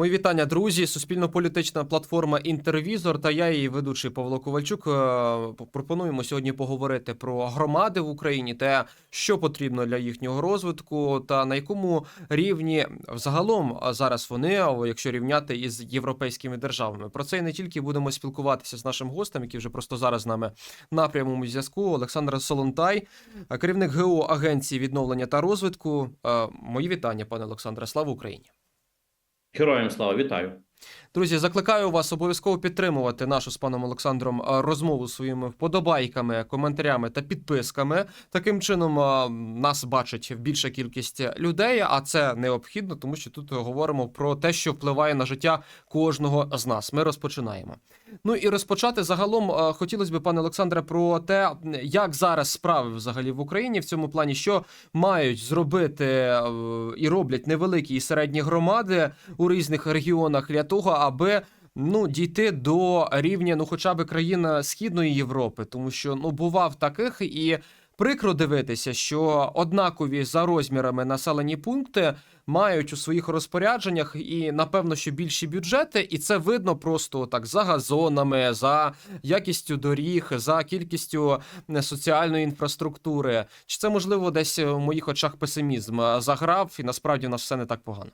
Мої вітання, друзі. Суспільно-політична платформа Інтервізор та я, її ведучий Павло Ковальчук. е, Пропонуємо сьогодні поговорити про громади в Україні, те, що потрібно для їхнього розвитку, та на якому рівні взагалом зараз вони, якщо рівняти із європейськими державами. Про це і не тільки будемо спілкуватися з нашим гостем, який вже просто зараз з нами на прямому зв'язку. Олександр Солонтай, керівник ГО Агенції відновлення та розвитку. Е, Мої вітання, пане Олександре. Слава Україні! Героям слава, вітаю. Друзі, закликаю вас обов'язково підтримувати нашу з паном Олександром розмову своїми вподобайками, коментарями та підписками. Таким чином нас бачить більша кількість людей, а це необхідно, тому що тут говоримо про те, що впливає на життя кожного з нас. Ми розпочинаємо. Ну і розпочати загалом хотілося б, пане Олександре, про те, як зараз справи взагалі в Україні в цьому плані, що мають зробити і роблять невеликі і середні громади у різних регіонах для того, аби ну дійти до рівня, ну хоча б країн Східної Європи, тому що ну бував таких і. Прикро дивитися, що однакові за розмірами населені пункти мають у своїх розпорядженнях і напевно, що більші бюджети, і це видно просто так за газонами, за якістю доріг, за кількістю е, соціальної інфраструктури. Чи це можливо десь в моїх очах песимізм е, заграв, і насправді у нас все не так погано?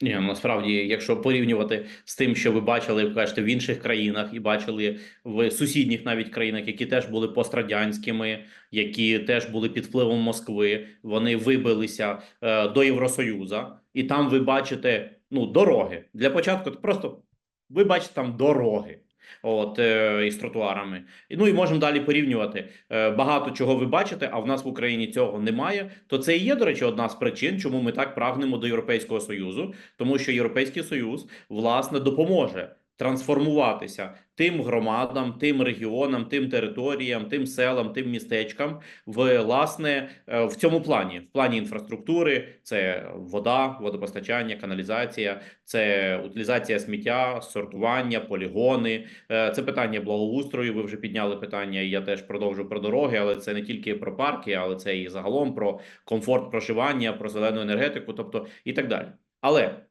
Ні, ну, насправді, якщо порівнювати з тим, що ви бачили, ви кажете, в інших країнах і бачили в сусідніх навіть країнах, які теж були пострадянськими, які теж були під впливом Москви, вони вибилися е, до Євросоюзу, і там ви бачите ну дороги для початку. Просто ви бачите там дороги. От е, із тротуарами, ну і можемо далі порівнювати. Е, багато чого ви бачите, а в нас в Україні цього немає. То це і є, до речі, одна з причин, чому ми так прагнемо до Європейського союзу, тому що Європейський Союз власне допоможе трансформуватися тим громадам, тим регіонам, тим територіям, тим селам, тим містечкам, в власне е, в цьому плані, в плані інфраструктури, це вода, водопостачання, каналізація, це утилізація сміття, сортування, полігони. Е, Це питання благоустрою. Ви вже підняли питання. Я теж продовжу про дороги, але це не тільки про парки, але це і загалом про комфорт проживання, про зелену енергетику, тобто і так далі. Але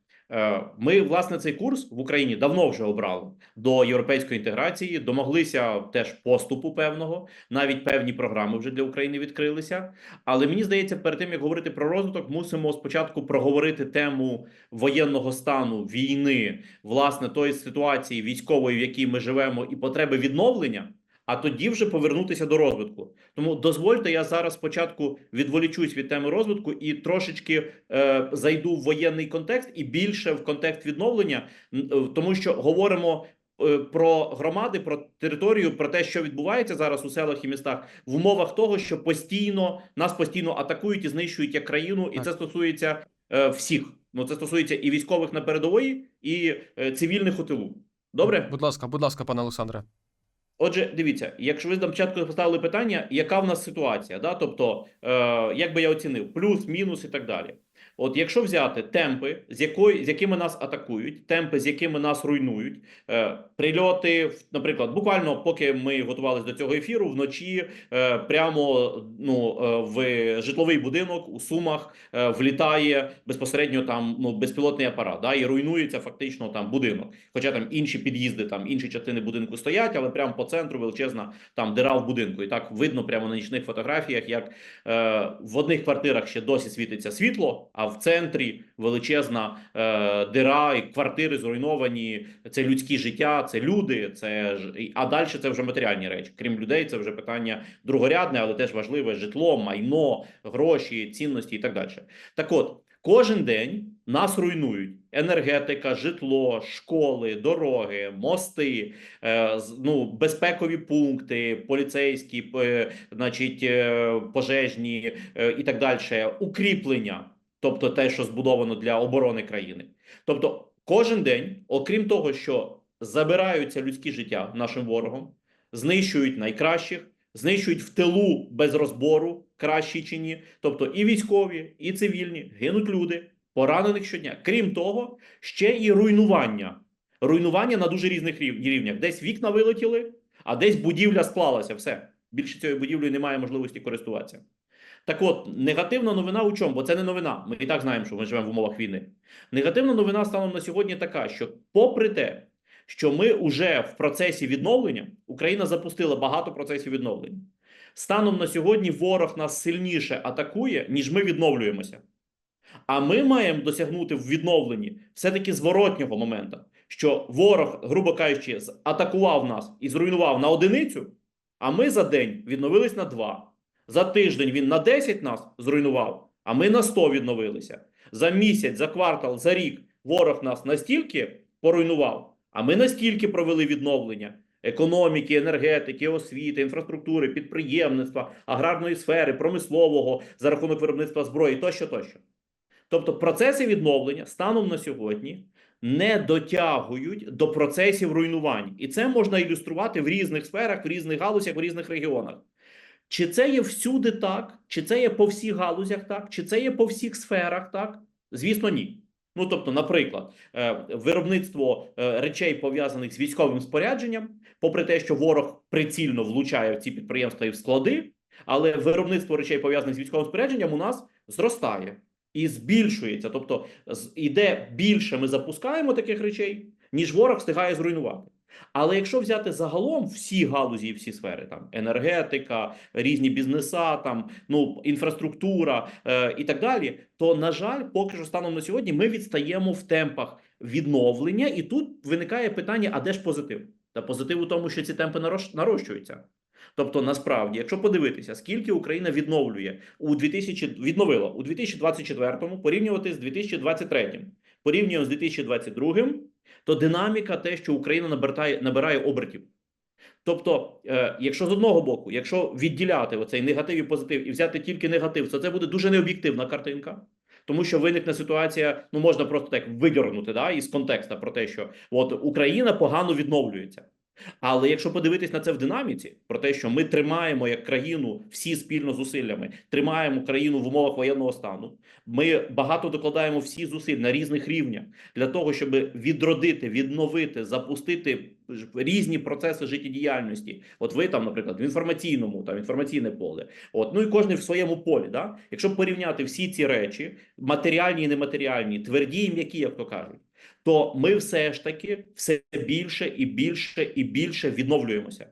Ми власне цей курс в Україні давно вже обрали до європейської інтеграції, домоглися теж поступу певного, навіть певні програми вже для України відкрилися. Але мені здається, перед тим як говорити про розвиток, мусимо спочатку проговорити тему воєнного стану війни, власне тої ситуації військової, в якій ми живемо, і потреби відновлення. А тоді вже повернутися до розвитку. Тому дозвольте, я зараз спочатку відволічусь від теми розвитку і трошечки е, зайду в воєнний контекст і більше в контекст відновлення, е, тому що говоримо. е, Про громади, про територію, про те, що відбувається зараз у селах і містах, в умовах того, що постійно нас постійно атакують і знищують як країну, і Так. це стосується е, всіх. Ну це стосується і військових на передової, і е, цивільних у тилу. Добре, Будь ласка, будь ласка, пане Олександре. Отже, дивіться, якщо ви на початку поставили питання, яка в нас ситуація, да? тобто, е, як би я оцінив, плюс, мінус і так далі. От якщо взяти темпи, з якої з якими нас атакують, темпи, з якими нас руйнують, е, прильоти, наприклад, буквально поки ми готувалися до цього ефіру, вночі е, прямо ну е, в житловий будинок у Сумах е, влітає безпосередньо там ну безпілотний апарат, да, і руйнується фактично там будинок. Хоча там інші під'їзди, там інші частини будинку стоять, але прямо по центру величезна там дира в будинку. І так видно прямо на нічних фотографіях, як е, в одних квартирах ще досі світиться світло, а в центрі величезна е, дира, і квартири зруйновані. Це людські життя, це люди, це ж а далі це вже матеріальні речі. Крім людей, це вже питання другорядне, але теж важливе житло, майно, гроші, цінності і так далі. Так от. Кожен день нас руйнують енергетика, житло, школи, дороги, мости, е, ну, безпекові пункти, поліцейські, п- значить, е, пожежні е, і так далі, укріплення, тобто те, що збудовано для оборони країни. Тобто, кожен день, окрім того, що забираються людські життя нашим ворогом, знищують найкращих, знищують в тилу без розбору, кращі чи ні. Тобто і військові, і цивільні гинуть люди, поранених щодня. Крім того, ще і руйнування. Руйнування на дуже різних рів- рівнях. Десь вікна вилетіли, а десь будівля склалася. Все. Більше цією будівлею немає можливості користуватися. Так от, негативна новина у чому? Бо це не новина. Ми і так знаємо, що ми живемо в умовах війни. Негативна новина станом на сьогодні така, що, попри те, що ми вже в процесі відновлення, Україна запустила багато процесів відновлення. Станом на сьогодні ворог нас сильніше атакує, ніж ми відновлюємося. А ми маємо досягнути в відновленні все-таки зворотнього моменту, що ворог, грубо кажучи, атакував нас і зруйнував на одиницю, а ми за день відновились на два. За тиждень він на 10 нас зруйнував, а ми на 100 відновилися. За місяць, за квартал, за рік ворог нас настільки поруйнував, а ми настільки провели відновлення економіки, енергетики, освіти, інфраструктури, підприємництва, аграрної сфери, промислового за рахунок виробництва зброї тощо, тощо. Тобто процеси відновлення станом на сьогодні не дотягують до процесів руйнувань, і це можна ілюструвати в різних сферах, в різних галузях, в різних регіонах. Чи це є всюди так, чи це є по всіх галузях так, чи це є по всіх сферах так? Звісно, ні. Ну тобто, наприклад, е, виробництво е, речей пов'язаних з військовим спорядженням, попри те, що ворог прицільно влучає в ці підприємства і в склади, але виробництво речей пов'язаних з військовим спорядженням у нас зростає і збільшується. Тобто, іде більше ми запускаємо таких речей, ніж ворог встигає зруйнувати. Але якщо взяти загалом всі галузі і всі сфери, там енергетика, різні бізнеса, там ну інфраструктура е, і так далі, то на жаль, поки що станом на сьогодні ми відстаємо в темпах відновлення, і тут виникає питання: а де ж позитив? Та позитив у тому, що ці темпи нарощ- нарощуються. Тобто, насправді, якщо подивитися, скільки Україна відновлює у 2000, відновила у 2024-му, порівнювати з 2023-м, порівнюємо з 2022-м, то динаміка те, що Україна набирає, набирає обертів. Тобто, е, якщо з одного боку, якщо відділяти оцей негатив і позитив і взяти тільки негатив, то це буде дуже необ'єктивна картинка. Тому що виникне ситуація, ну можна просто так видірнути да, із контекста про те, що от Україна погано відновлюється. Але якщо подивитись на це в динаміці, про те, що ми тримаємо як країну всі спільно зусиллями, тримаємо країну в умовах воєнного стану, ми багато докладаємо всі зусиль на різних рівнях для того, щоб відродити, відновити, запустити різні процеси життєдіяльності. От ви там, наприклад, в інформаційному, там інформаційне поле. От ну і кожен в своєму полі. Да? Якщо порівняти всі ці речі, матеріальні і нематеріальні, тверді і м'які, як то кажуть, то ми все ж таки все більше і більше і більше відновлюємося.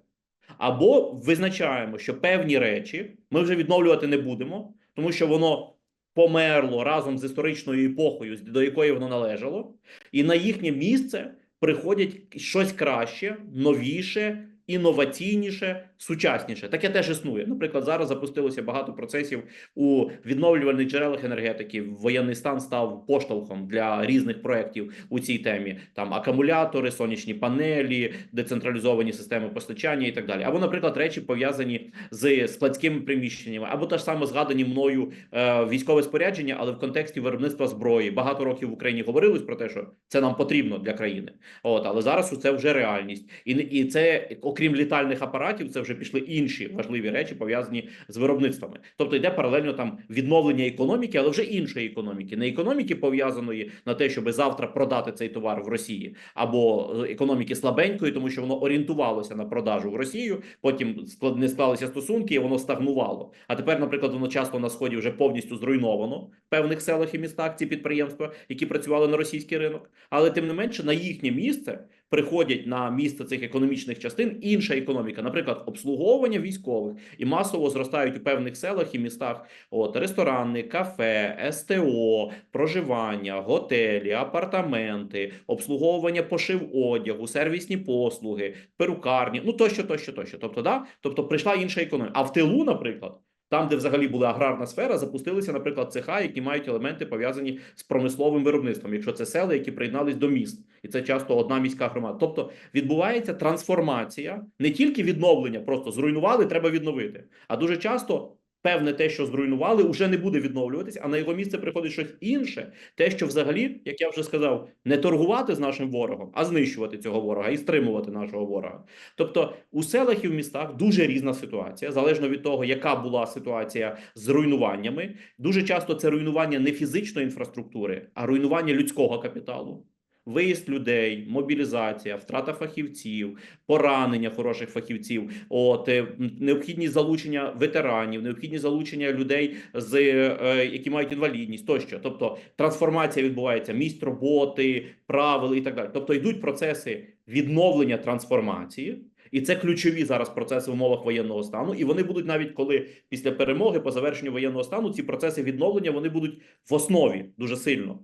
Або визначаємо, що певні речі ми вже відновлювати не будемо, тому що воно померло разом з історичною епохою, до якої воно належало, і на їхнє місце приходять щось краще, новіше, інноваційніше, сучасніше. Таке теж існує. Наприклад, зараз запустилося багато процесів у відновлювальних джерелах енергетики. Воєнний стан став поштовхом для різних проєктів у цій темі. Там акумулятори, сонячні панелі, децентралізовані системи постачання і так далі. Або, наприклад, речі пов'язані з складськими приміщеннями, або те ж саме згадані мною е, військове спорядження, але в контексті виробництва зброї. Багато років в Україні говорилось про те, що це нам потрібно для країни. От, але зараз це вже реальність, і і це окрім літальних апаратів, це вже пішли інші важливі речі пов'язані з виробництвами. Тобто йде паралельно там відновлення економіки, але вже іншої економіки, не економіки пов'язаної на те, щоб завтра продати цей товар в Росії, або економіки слабенької, тому що воно орієнтувалося на продажу в Росію. Потім не склалися стосунки, і воно стагнувало. А тепер, наприклад, воно часто на сході вже повністю зруйновано в певних селах і містах. Ці підприємства, які працювали на російський ринок, але тим не менше на їхнє місце приходять на місце цих економічних частин інша економіка, наприклад, обслуговування військових і масово зростають у певних селах і містах. От ресторани, кафе, СТО, проживання, готелі, апартаменти, обслуговування пошив одягу, сервісні послуги, перукарні, ну тощо, тощо, тощо. Тобто, да, тобто прийшла інша економіка. А в тилу, наприклад. Там, де взагалі була аграрна сфера, запустилися, наприклад, цеха, які мають елементи пов'язані з промисловим виробництвом, якщо це села, які приєднались до міст, і це часто одна міська громада. Тобто відбувається трансформація, не тільки відновлення, просто зруйнували, треба відновити. А дуже часто певне те, що зруйнували, вже не буде відновлюватись, а на його місце приходить щось інше, те, що взагалі, як я вже сказав, не торгувати з нашим ворогом, а знищувати цього ворога і стримувати нашого ворога. Тобто у селах і в містах дуже різна ситуація, залежно від того, яка була ситуація з руйнуваннями. Дуже часто це руйнування не фізичної інфраструктури, а руйнування людського капіталу. Виїзд людей, мобілізація, втрата фахівців, поранення хороших фахівців, от е, м, необхідність залучення ветеранів, необхідність залучення людей з е, які мають інвалідність, тощо. Тобто трансформація відбувається місць роботи, правил і так далі. Тобто йдуть процеси відновлення трансформації. І це ключові зараз процеси в умовах воєнного стану. І вони будуть навіть коли після перемоги по завершенню воєнного стану ці процеси відновлення вони будуть в основі дуже сильно.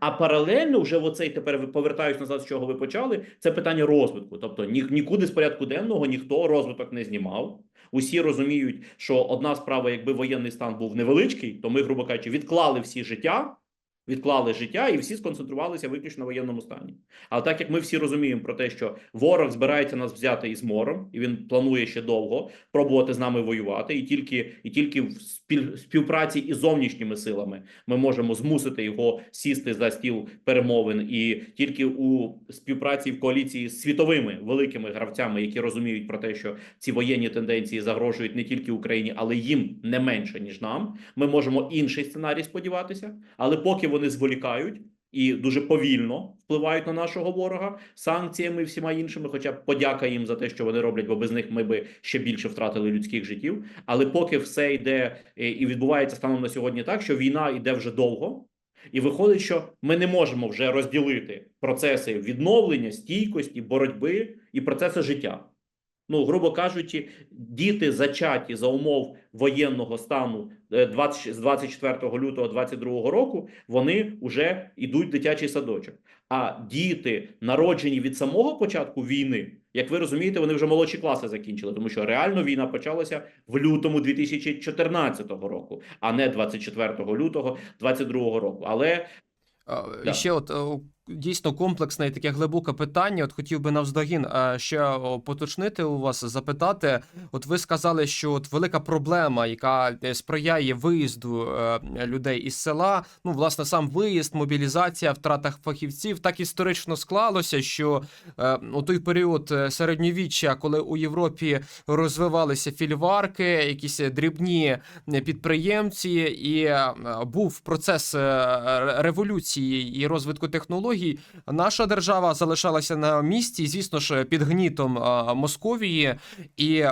А паралельно, вже в оцей тепер повертаюсь назад, з чого ви почали. Це питання розвитку. Тобто ні, нікуди з порядку денного ніхто розвиток не знімав. Усі розуміють, що одна справа, якби воєнний стан був невеличкий, то ми, грубо кажучи, відклали всі життя, відклали життя і всі сконцентрувалися виключно на воєнному стані. Але так як ми всі розуміємо про те, що ворог збирається нас взяти із мором, і він планує ще довго пробувати з нами воювати, і тільки і тільки в співпраці із зовнішніми силами ми можемо змусити його сісти за стіл перемовин, і тільки у співпраці в коаліції з світовими великими гравцями, які розуміють про те, що ці воєнні тенденції загрожують не тільки Україні, але їм не менше ніж нам. Ми можемо інший сценарій сподіватися, але поки вони зволікають і дуже повільно впливають на нашого ворога санкціями і всіма іншими. Хоча б подяка їм за те, що вони роблять, бо без них ми би ще більше втратили людських життів. Але поки все йде е, і відбувається станом на сьогодні, так що війна йде вже довго. І виходить, що ми не можемо вже розділити процеси відновлення, стійкості, боротьби і процеси життя. Ну, грубо кажучи, діти зачаті за умов воєнного стану е, 20, з 24 лютого 22 року, вони вже йдуть в дитячий садочок. А діти, народжені від самого початку війни, як ви розумієте, вони вже молодші класи закінчили, тому що реально війна почалася в лютому 2014 року, а не 24 лютого 22 року. Але. І ще от е, дійсно комплексне і таке глибоке питання. От хотів би навздогін е, ще поточнити у вас, запитати. От ви сказали, що от велика проблема, яка е, сприяє виїзду е, людей із села, ну власне сам виїзд, мобілізація, втрата фахівців, так історично склалося, що у той період середньовіччя, коли у Європі розвивалися фільварки, якісь дрібні підприємці, і був процес революції і розвитку технологій. Наша держава залишалася на місці, звісно ж, під гнітом Московії і.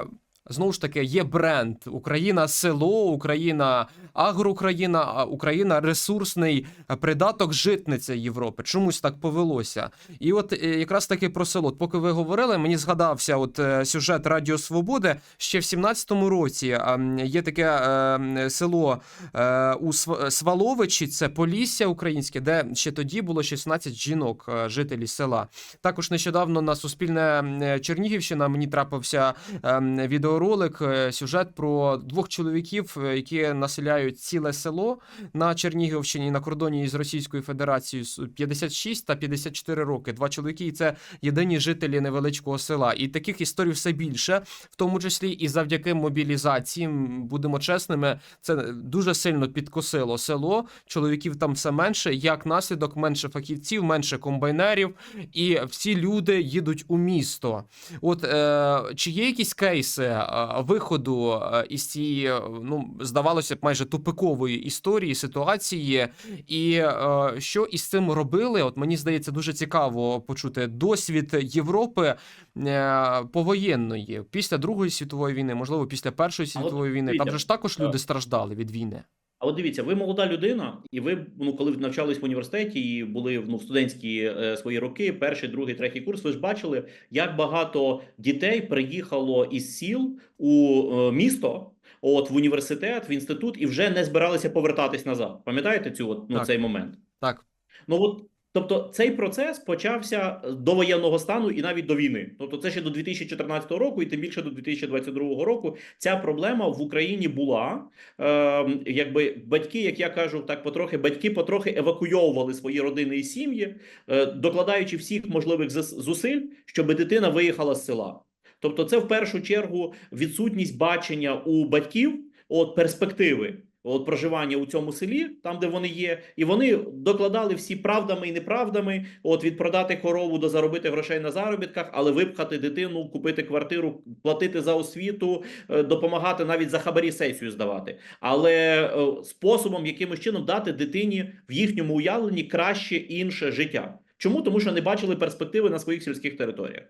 Знову ж таки, є бренд Україна село, Україна агроукраїна, Україна ресурсний придаток житниця Європи. Чомусь так повелося. І от е, якраз таки про село. Поки ви говорили, мені згадався от е, сюжет Радіо Свободи. Ще в 17-му році а, є таке е, село е, у Сваловичі, це Полісся українське, де ще тоді було 16 жінок, е, жителі села. Також нещодавно на Суспільне Чернігівщина мені трапився ем, відеоролик, е, сюжет про двох чоловіків, е, які населяють ціле село на Чернігівщині на кордоні із Російською Федерацією с- 56 та 54 роки. Два чоловіки, і це єдині жителі невеличкого села. І таких історій все більше, в тому числі і завдяки мобілізації. Будемо чесними, це дуже сильно підкосило село. Чоловіків там все менше. Як наслідок, менше фахівців, менше комбайнерів, і всі люди їдуть у місто. От е, чи є якісь кейси виходу е, із цієї, е, ну здавалося б, майже тупикової історії, ситуації, і е, що із цим робили? От мені здається, дуже цікаво почути досвід Європи е, повоєнної після Другої світової війни, можливо, після Першої світової війни. Там же ж також е, люди страждали від війни. А от дивіться, ви молода людина, і ви, ну, коли навчались в університеті і були ну, в студентські е, свої роки, перший, другий, третій курс, ви ж бачили, як багато дітей приїхало із сіл у е, місто, от в університет, в інститут, і вже не збиралися повертатись назад. Пам'ятаєте цю от, ну, Так. цей момент? Так. Ну от, тобто, цей процес почався до воєнного стану і навіть до війни. Тобто, це ще до 2014 року, і тим більше до 2022 року. Ця проблема в Україні була. Е, якби батьки, як я кажу, так потрохи батьки потрохи евакуйовували свої родини і сім'ї, е, докладаючи всіх можливих зусиль, щоб дитина виїхала з села. Тобто, це в першу чергу відсутність бачення у батьків от перспективи. От проживання у цьому селі, там де вони є, і вони докладали всі правдами і неправдами. От від продати корову до заробити грошей на заробітках, але випхати дитину, купити квартиру, платити за освіту, е, допомагати навіть за хабарі сесію здавати, але е, способом якимось чином дати дитині в їхньому уявленні краще інше життя. Чому? Тому що не бачили перспективи на своїх сільських територіях.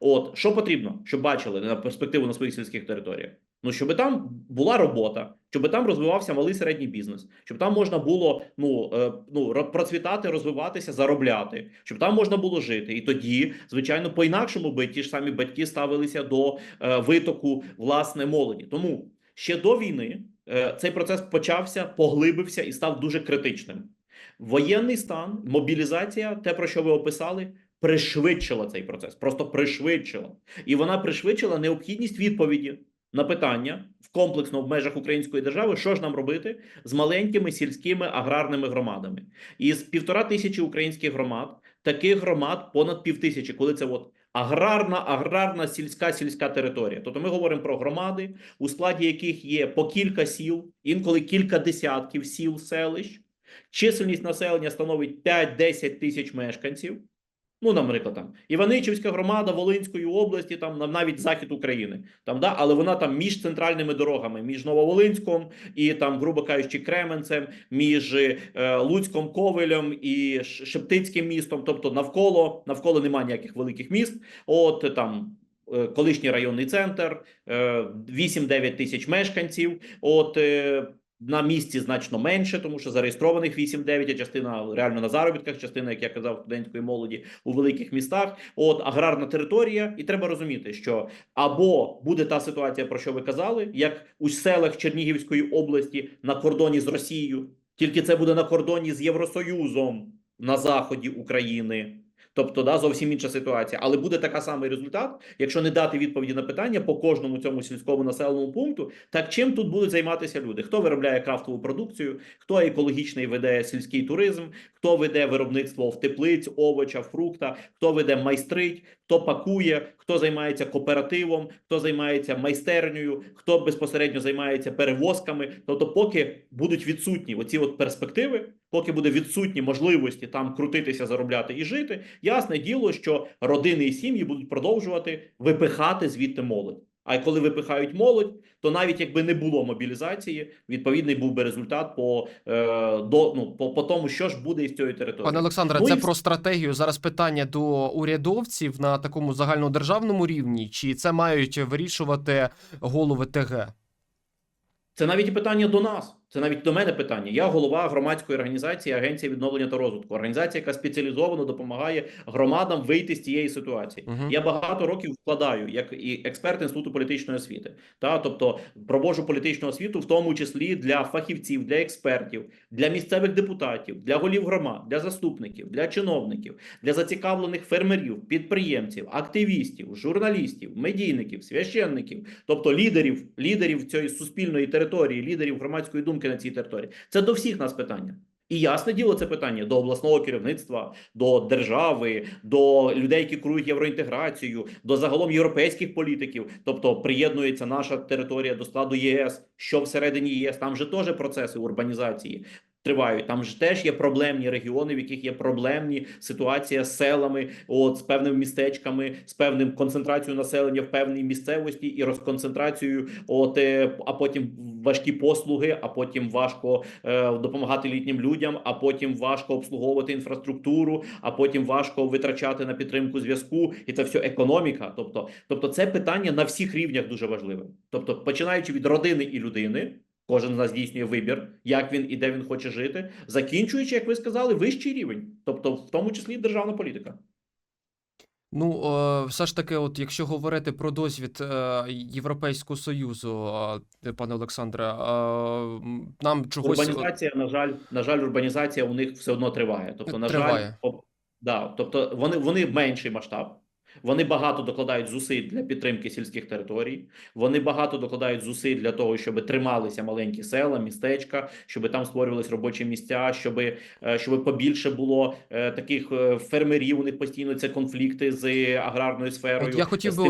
От що потрібно, щоб бачили на перспективу на своїх сільських територіях? Ну, щоб там була робота, щоб там розвивався малий середній бізнес, щоб там можна було ну, е, ну процвітати, розвиватися, заробляти, щоб там можна було жити. І тоді, звичайно, по-інакшому би ті ж самі батьки ставилися до е, витоку власне молоді. Тому ще до війни е, цей процес почався, поглибився і став дуже критичним. Воєнний стан, мобілізація, те про що ви описали, пришвидшила цей процес, просто пришвидшила, і вона пришвидшила необхідність відповіді на питання в комплексно в межах української держави, що ж нам робити з маленькими сільськими аграрними громадами. Із півтора тисячі українських громад, таких громад понад півтисячі, коли це от аграрна, аграрна сільська сільська територія. Тобто ми говоримо про громади, у складі яких є по кілька сіл, інколи кілька десятків сіл, селищ. Чисельність населення становить 5-10 тисяч мешканців. Ну, наприклад, там Іваничівська громада Волинської області, там на- навіть захід України, там да, але вона там між центральними дорогами, між Нововолинськом і там, грубо кажучи, Кременцем, між е, Луцьком, Ковелем і Шептицьким містом. Тобто навколо навколо немає ніяких великих міст. От там. е, Колишній районний центр, е, 8-9 тисяч мешканців. От е, на місці значно менше, тому що зареєстрованих 8-9, а частина реально на заробітках, частина, як я казав, студентської молоді у великих містах. От аграрна територія, і треба розуміти, що або буде та ситуація, про що ви казали, як у селах Чернігівської області на кордоні з Росією, тільки це буде на кордоні з Євросоюзом на заході України. Тобто, да, зовсім інша ситуація, але буде така самий результат, якщо не дати відповіді на питання по кожному цьому сільському населеному пункту. Так чим тут будуть займатися люди? Хто виробляє крафтову продукцію, хто екологічний веде сільський туризм, хто веде виробництво в теплиць, овоча, фрукта, хто веде майстрить, хто пакує, хто займається кооперативом, хто займається майстернею, хто безпосередньо займається перевозками. Тобто, поки будуть відсутні оці от перспективи, поки буде відсутні можливості там крутитися, заробляти і жити, ясне діло, що родини і сім'ї будуть продовжувати випихати звідти молодь. А коли випихають молодь, то навіть якби не було мобілізації, відповідний був би результат по, е, до, ну, по, по тому, що ж буде із цієї території. Пане Олександре, Ну це і- про стратегію. Зараз питання до урядовців на такому загальнодержавному рівні, чи це мають вирішувати голови ТГ? Це навіть і питання до нас. Це навіть до мене питання. Я голова громадської організації Агенція відновлення та розвитку. Організація, яка спеціалізовано допомагає громадам вийти з цієї ситуації. Мгм. Я багато років вкладаю як і експерт інституту політичної освіти. Та тобто проводжу політичну освіту, в тому числі для фахівців, для експертів, для місцевих депутатів, для голів громад, для заступників, для чиновників, для зацікавлених фермерів, підприємців, активістів, журналістів, медійників, священників, тобто лідерів, лідерів цієї суспільної території, лідерів громадської думки на цій території. Це до всіх нас питання. І ясне діло, це питання до обласного керівництва, до держави, до людей, які керують євроінтеграцію, до загалом європейських політиків. Тобто приєднується наша територія до складу ЄС. Що всередині ЄС? Там же теж процеси урбанізації. Тривають там ж теж є проблемні регіони, в яких є проблемні ситуація з селами, от з певними містечками, з певним концентрацією населення в певній місцевості і розконцентрацією, от е, а потім важкі послуги, а потім важко е, допомагати літнім людям, а потім важко обслуговувати інфраструктуру, а потім важко витрачати на підтримку зв'язку, і це все економіка. Тобто, тобто, це питання на всіх рівнях дуже важливе. Тобто, починаючи від родини і людини. Кожен з нас здійснює вибір, як він і де він хоче жити, закінчуючи, як ви сказали, вищий рівень, тобто в тому числі державна політика. Ну, все ж таки, от якщо говорити про досвід е, Європейського Союзу, е, пане Олександре, е, нам чогось Урбанізація, на жаль, на жаль, урбанізація у них все одно триває. Тобто, на Триває. жаль, да, тобто вони, вони менший масштаб. Вони багато докладають зусиль для підтримки сільських територій. Вони багато докладають зусиль для того, щоб трималися маленькі села, містечка, щоб там створювались робочі місця, щоб, щоб побільше було е, таких е, фермерів. У них постійно це конфлікти з аграрною сферою. От я хотів би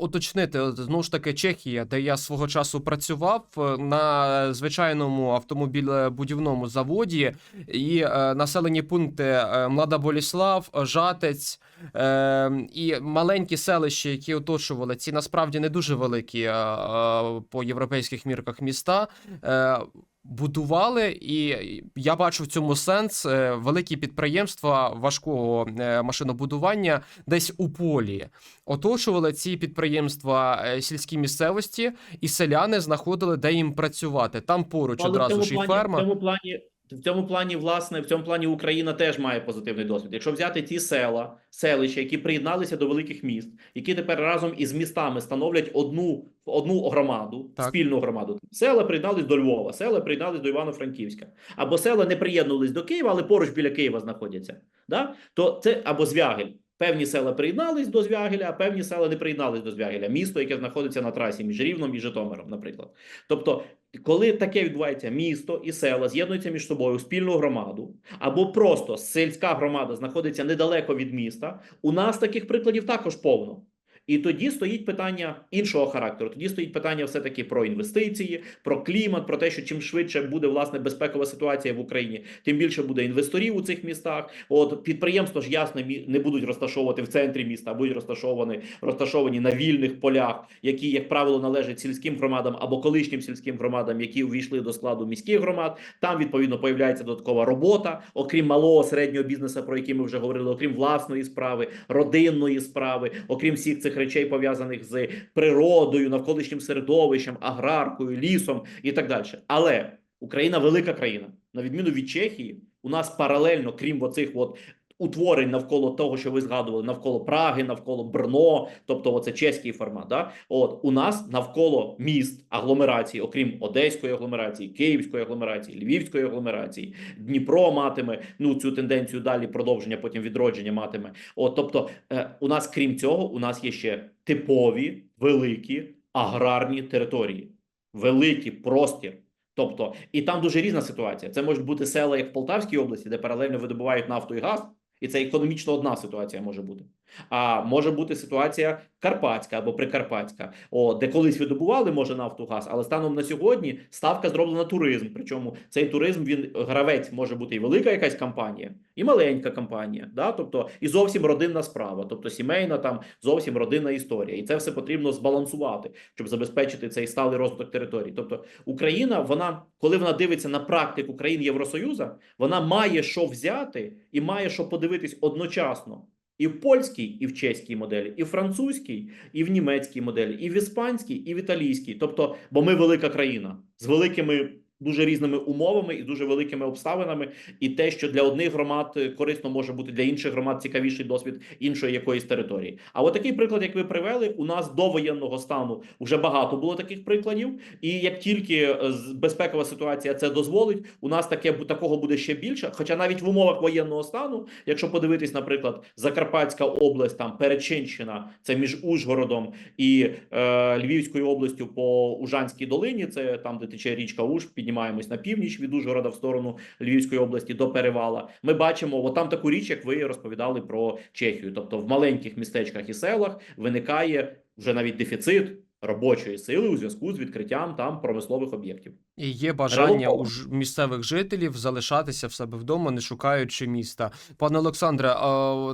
уточнити, знову ж таки, Чехія, де я свого часу працював е, на звичайному автомобілебудівному заводі, і е, населені пункти е, Млада Боліслав, Жатець е, і маленькі селища, які оточували, ці насправді не дуже великі е, е, по європейських мірках міста. Е, Будували, і я бачу в цьому сенс Е, великі підприємства важкого е, машинобудування десь у полі. Оточували ці підприємства сільські місцевості, і селяни знаходили, де їм працювати. Там поруч Але одразу ж і плані, ферма. В цьому плані, в цьому плані, власне, в цьому плані Україна теж має позитивний досвід. Якщо взяти ті села, селища, які приєдналися до великих міст, які тепер разом із містами становлять одну, одну громаду, Так. спільну громаду. Села приєднались до Львова, села приєднались до Івано-Франківська. Або села не приєднувались до Києва, але поруч біля Києва знаходяться. Да? То це або Звягель. Певні села приєднались до Звягеля, а певні села не приєднались до Звягеля. Місто, яке знаходиться на трасі між Рівном і Житомиром, наприклад. Тобто, коли таке відбувається, місто і села з'єднуються між собою в спільну громаду, або просто сільська громада знаходиться недалеко від міста, у нас таких прикладів також повно. І тоді стоїть питання іншого характеру. Тоді стоїть питання все-таки про інвестиції, про клімат, про те, що чим швидше буде власне безпекова ситуація в Україні, тим більше буде інвесторів у цих містах. От підприємства ж ясно не будуть розташовувати в центрі міста, а будуть розташовані, розташовані на вільних полях, які, як правило, належать сільським громадам або колишнім сільським громадам, які увійшли до складу міських громад. Там відповідно появляється додаткова робота, окрім малого середнього бізнесу, про який ми вже говорили, окрім власної справи, родинної справи, окрім всіх цих речей пов'язаних з природою, навколишнім середовищем, аграркою, лісом і так далі. Але Україна велика країна, на відміну від Чехії, у нас паралельно, крім оцих от утворень навколо того, що ви згадували, навколо Праги, навколо Брно, тобто оце чеський формат. Да? От у нас навколо міст агломерації, окрім Одеської агломерації, Київської агломерації, Львівської агломерації, Дніпро матиме ну цю тенденцію далі продовження, потім відродження матиме. От, тобто, е, у нас, крім цього, у нас є ще типові великі аграрні території, великий простір. Тобто, і там дуже різна ситуація. Це можуть бути села, як в Полтавській області, де паралельно видобувають нафту і газ, і це економічно одна ситуація може бути. А може бути ситуація Карпатська або Прикарпатська, о, де колись видобували може нафту газ, але станом на сьогодні ставка зроблена туризм. Причому цей туризм він гравець може бути і велика якась компанія, і маленька компанія. Да? Тобто і зовсім родинна справа, тобто сімейна там зовсім родинна історія. І це все потрібно збалансувати, щоб забезпечити цей сталий розвиток територій. Тобто Україна, вона, коли вона дивиться на практику країн Євросоюзу, вона має що взяти і має що подивитись одночасно. І в польській, і в чеській моделі, і в французькій, і в німецькій моделі, і в іспанській, і в італійській. Тобто, бо ми велика країна з великими дуже різними умовами і дуже великими обставинами. І те, що для одних громад е, корисно може бути для інших громад цікавіший досвід іншої якоїсь території. А от такий приклад, як ви привели, у нас до воєнного стану вже багато було таких прикладів. І як тільки е, безпекова ситуація це дозволить, у нас таке такого буде ще більше. Хоча навіть в умовах воєнного стану, якщо подивитись, наприклад, Закарпатська область, там Перечинщина, це між Ужгородом і е, Львівською областю по Ужанській долині, це там, де тече річка Уж, піднімаємось на північ від Ужгорода в сторону Львівської області до перевала. Ми бачимо от там таку річ, як ви розповідали про Чехію. Тобто в маленьких містечках і селах виникає вже навіть дефіцит робочої сили у зв'язку з відкриттям там промислових об'єктів. І є бажання у місцевих жителів залишатися в себе вдома, не шукаючи міста. Пане Олександре,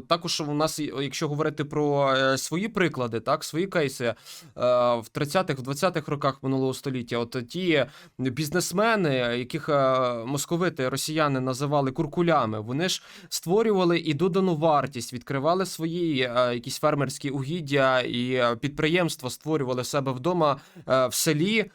також у нас, якщо говорити про е, свої приклади, так, свої кейси е, в 30-х, в 20-х роках минулого століття, от ті бізнесмени, яких е, московити, росіяни називали куркулями, вони ж створювали і додану вартість, відкривали свої якісь фермерські угіддя і підприємства створювали себе вдома в селі,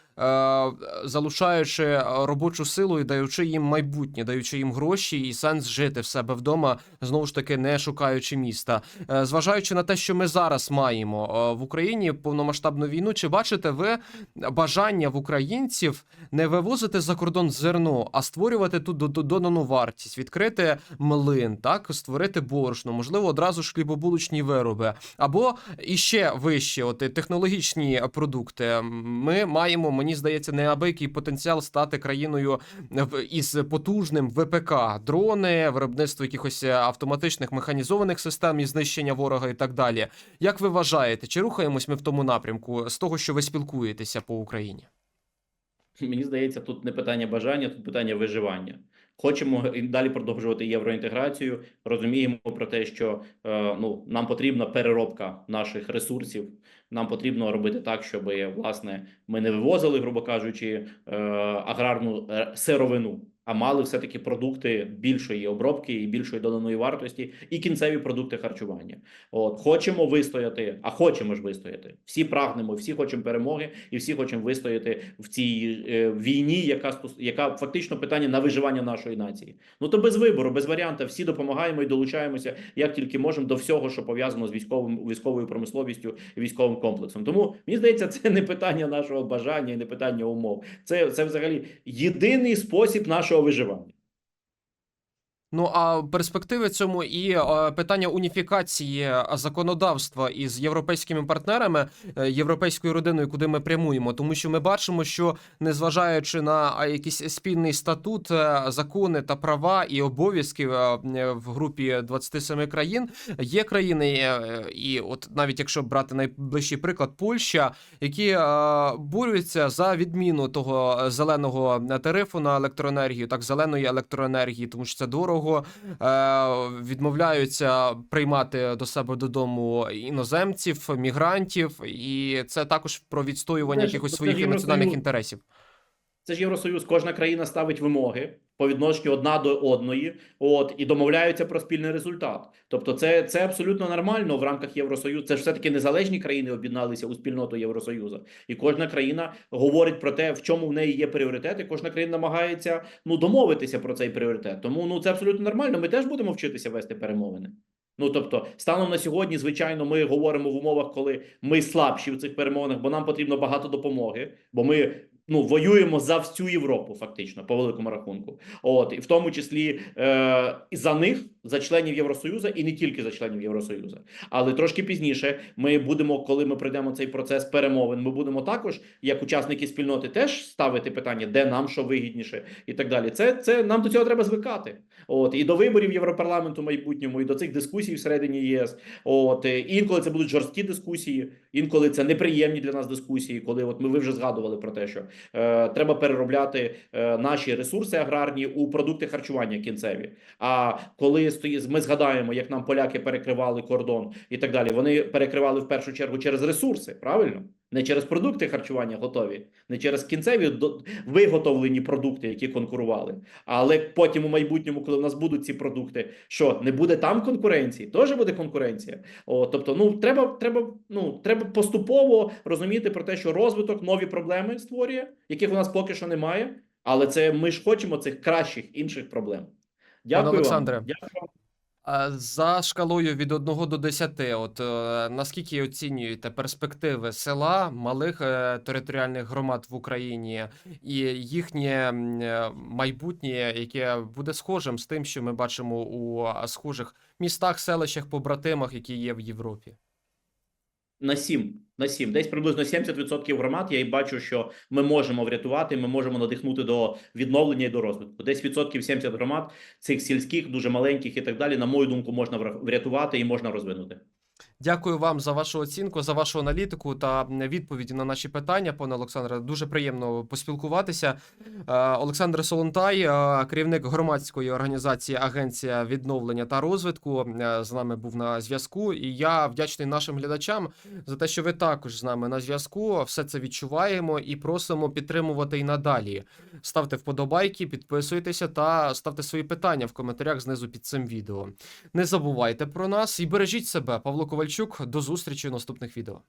залучаючи е, робочу силу і даючи їм майбутнє, даючи їм гроші і сенс жити в себе вдома, знову ж таки не шукаючи міста. Е, Зважаючи на те, що ми зараз маємо е, в Україні повномасштабну війну, чи бачите ви бажання в українців не вивозити за кордон зерно, а створювати тут до- до- додану вартість, відкрити млин, так створити борошно, можливо, одразу ж хлібобулочні вироби, або іще вище, от технологічні продукти. Ми маємо, мені здається, неабиякий потенціал стати країною в- із потужним ВПК, дрони, виробництво якихось е, автоматичних механізованих систем і знищення ворога і так далі. Як ви вважаєте, чи рухаємось ми в тому напрямку з того, що ви спілкуєтеся по Україні? Мені здається, тут не питання бажання, тут питання виживання. Хочемо і далі продовжувати євроінтеграцію. Розуміємо про те, що е, ну нам потрібна переробка наших ресурсів. Нам потрібно робити так, щоб власне ми не вивозили, грубо кажучи, е, аграрну е, сировину, а мали все таки продукти більшої обробки і більшої доданої вартості, і кінцеві продукти харчування. От хочемо вистояти, а хочемо ж вистояти. Всі прагнемо, всі хочемо перемоги, і всі хочемо вистояти в цій е, війні, яка яка фактично питання на виживання нашої нації. Ну то без вибору, без варіанта. Всі допомагаємо і долучаємося як тільки можемо до всього, що пов'язано з військовим військовою промисловістю і військовим комплексом. Тому мені здається, це не питання нашого бажання і не питання умов. Це, це взагалі єдиний спосіб нашого виживання. Ну а перспективи цьому і е, питання уніфікації е, законодавства із європейськими партнерами, е, європейською родиною, куди ми прямуємо, тому що ми бачимо, що незважаючи на якийсь спільний статут, закони та права і обов'язки в групі 27 країн, є країни, і от навіть якщо брати найближчий приклад, Польща, які борються за відміну того зеленого тарифу на електроенергію, так зеленої електроенергії, тому що це дорого. Е, відмовляються приймати до себе додому іноземців, мігрантів, і це також про відстоювання якихось своїх національних інтересів. Це ж Євросоюз, кожна країна ставить вимоги по відношенню одна до одної, от і домовляються про спільний результат. Тобто, це, це абсолютно нормально в рамках Євросоюзу. Це ж все таки незалежні країни об'єдналися у спільноту Євросоюзу, і кожна країна говорить про те, в чому в неї є пріоритет, і кожна країна намагається ну домовитися про цей пріоритет. Тому ну це абсолютно нормально. Ми теж будемо вчитися вести перемовини. Ну тобто, станом на сьогодні, звичайно, ми говоримо в умовах, коли ми слабші в цих перемовинах, бо нам потрібно багато допомоги, бо ми ну воюємо за всю Європу, фактично, по великому рахунку. От і в тому числі е, за них, за членів Євросоюзу, і не тільки за членів Євросоюзу. Але трошки пізніше ми будемо, коли ми пройдемо цей процес перемовин, ми будемо також, як учасники спільноти, теж ставити питання, де нам що вигідніше, і так далі. Це це нам до цього треба звикати. От і до виборів Європарламенту майбутньому, і до цих дискусій всередині ЄС. От і інколи це будуть жорсткі дискусії, інколи це неприємні для нас дискусії. Коли от ми ви вже згадували про те, що треба переробляти е, наші ресурси аграрні у продукти харчування кінцеві. А коли стоїть, ми згадаємо, як нам поляки перекривали кордон і так далі, вони перекривали в першу чергу через ресурси, правильно? Не через продукти харчування готові, не через кінцеві виготовлені продукти, які конкурували. Але потім у майбутньому, коли в нас будуть ці продукти, що не буде там конкуренції, теж буде конкуренція. О, тобто, ну треба, треба, ну треба поступово розуміти про те, що розвиток нові проблеми створює, яких у нас поки що немає. Але це ми ж хочемо цих кращих інших проблем. Дякую Олександре. вам. Дякую За шкалою від 1 до 10, от е, наскільки оцінюєте перспективи села, малих е, територіальних громад в Україні і їхнє е, майбутнє, яке буде схожим з тим, що ми бачимо у схожих містах, селищах, побратимах, які є в Європі? На 7, на 7. Десь приблизно 70% громад я і бачу, що ми можемо врятувати, ми можемо надихнути до відновлення і до розвитку. Десь відсотків 70 громад цих сільських, дуже маленьких і так далі, на мою думку, можна врятувати і можна розвинути. Дякую вам за вашу оцінку, за вашу аналітику та відповіді на наші питання, пане Олександре. Дуже приємно поспілкуватися. Е, Олександр Солонтай, е, керівник громадської організації Агенція відновлення та розвитку, е, з нами був на зв'язку. І я вдячний нашим глядачам за те, що ви також з нами на зв'язку. Все це відчуваємо і просимо підтримувати і надалі. Ставте вподобайки, підписуйтеся та ставте свої питання в коментарях знизу під цим відео. Не забувайте про нас і бережіть себе. Павло Ковальчук. До зустрічі у наступних відео.